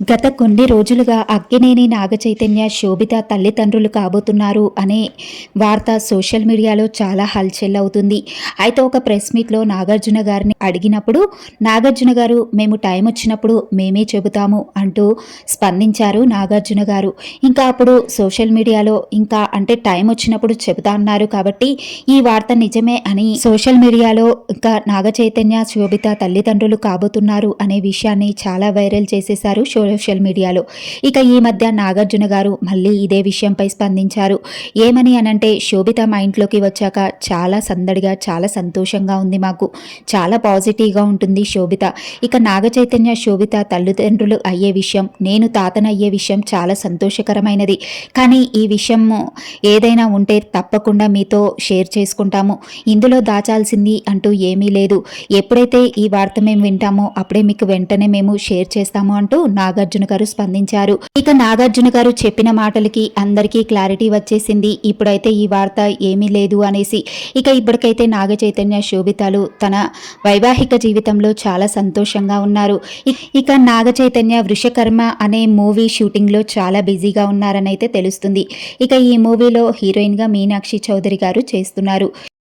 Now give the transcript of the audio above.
గత కొన్ని రోజులుగా అక్కినేని నాగచైతన్య శోభిత తల్లిదండ్రులు కాబోతున్నారు అనే వార్త సోషల్ మీడియాలో చాలా హల్చల్ అవుతుంది. అయితే ఒక ప్రెస్ మీట్లో నాగార్జున గారిని అడిగినప్పుడు నాగార్జున గారు మేము టైం వచ్చినప్పుడు మేమే చెబుతాము అంటూ స్పందించారు నాగార్జున గారు. ఇంకా అప్పుడు సోషల్ మీడియాలో ఇంకా అంటే టైం వచ్చినప్పుడు చెబుతా అన్నారు కాబట్టి ఈ వార్త నిజమే అని సోషల్ మీడియాలో ఇంకా నాగచైతన్య శోభిత తల్లిదండ్రులు కాబోతున్నారు అనే విషయాన్ని చాలా వైరల్ చేసేశారు సోషల్ మీడియాలో. ఇక ఈ మధ్య నాగార్జున గారు మళ్ళీ ఇదే విషయంపై స్పందించారు. ఏమని అనంటే శోభిత మా ఇంట్లోకి వచ్చాక చాలా సందడిగా చాలా సంతోషంగా ఉంది మాకు. చాలా పాజిటివ్గా ఉంటుంది శోభిత. ఇక నాగచైతన్య శోభిత తల్లిదండ్రులు అయ్యే విషయం నేను తాతనయ్యే విషయం చాలా సంతోషకరమైనది. కానీ ఈ విషయం ఏదైనా ఉంటే తప్పకుండా మీతో షేర్ చేసుకుంటాము. ఇందులో దాచాల్సింది అంటూ ఏమీ లేదు. ఎప్పుడైతే ఈ వార్త మేము వింటామో అప్పుడే మీకు వెంటనే మేము షేర్ చేస్తాము అంటూ నాగార్జున గారు స్పందించారు. ఇక నాగార్జున గారు చెప్పిన మాటలకి అందరికీ క్లారిటీ వచ్చేసింది. ఇప్పుడైతే ఈ వార్త ఏమీ లేదు అనేసి. ఇక ఇప్పటికైతే నాగ చైతన్య శోభితాలు తన వైవాహిక జీవితంలో చాలా సంతోషంగా ఉన్నారు. ఇక నాగ చైతన్య వృషకర్మ అనే మూవీ షూటింగ్లో చాలా బిజీగా ఉన్నారని అయితే తెలుస్తుంది. ఇక ఈ మూవీలో హీరోయిన్గా మీనాక్షి చౌదరి గారు చేస్తున్నారు.